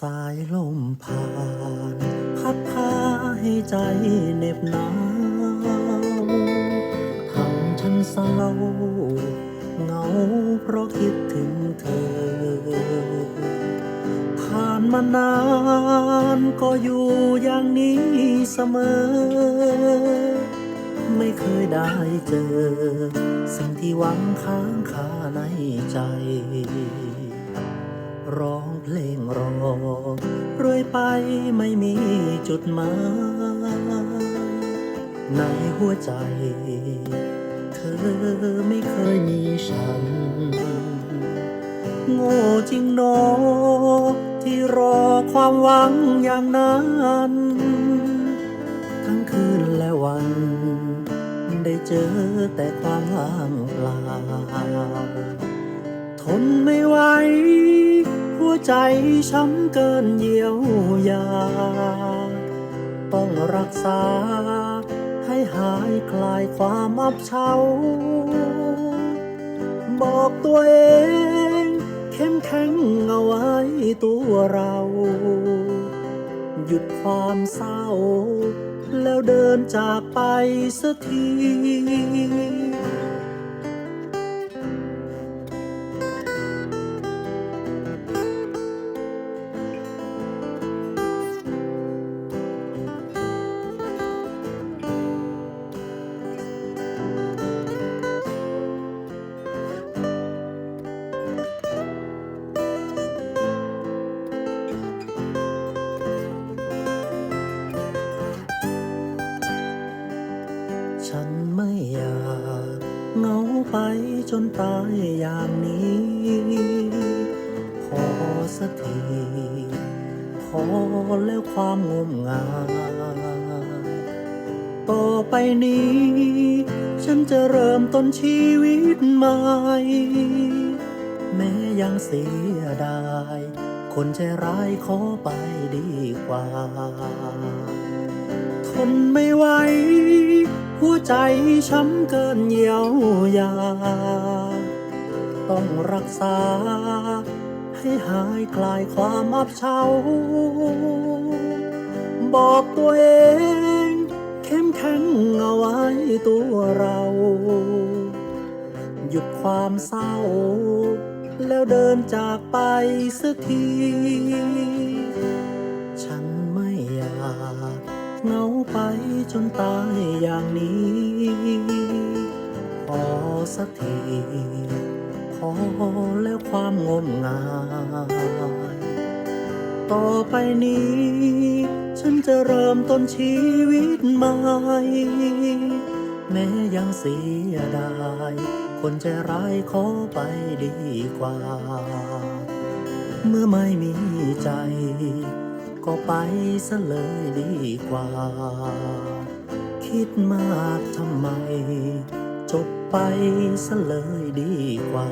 สายลมผ่าน พัดพาให้ใจเหน็บหนาวทำฉันเศร้าเหงาเพราะคิดถึงเธอ ผ่านมานานก็อยู่อย่างนี้เสมอ ไม่เคยได้เจอ สิ่งที่หวังค้างคาในใจ ยไปไม่มีจุดหมาย ในหัวใจ เธอไม่เคยมีฉัน โง่จริงหนอที่รอความหวังอย่างนั้น ทั้งคืนและวัน ได้เจอแต่ความว่างเปล่า ทนไม่ไหว ใจช้ำเกินเยียวยา ต้องรักษาให้หายคลายความอับเฉาบอกตัวเอง เข้มแข็งเอาไว้ตัวเรา หยุดความเศร้า แล้วเดินจากไปสักที จนตายอย่างนี้ขอสักทีขอแล้วความงมงายต่อไปนี้ ฉันจะเริ่มต้นชีวิตใหม่ แม้ยังเสียดาย คนใจร้ายขอไปดีกว่า ทนไม่ไหว หัวใจช้ำเกินเยียวยา ต้องรักษา ให้หายคลายความอับเฉาบอกตัวเอง เข้มแข็งเอาไว้ตัวเรา หยุดความเศร้า แล้วเดินจากไปสักที ฉันไม่อยากเหงาไป จนตายอย่างนี้ขอสักทีขอแล้วความงมงายต่อไปนี้ ฉันจะเริ่มต้นชีวิตใหม่ แม้ยังเสียดาย คนใจร้ายขอไปดีกว่า เมื่อไม่มีใจ ก็ไปซะเลยดีกว่า คิดมากทำไม จบไปซะเลยดีกว่า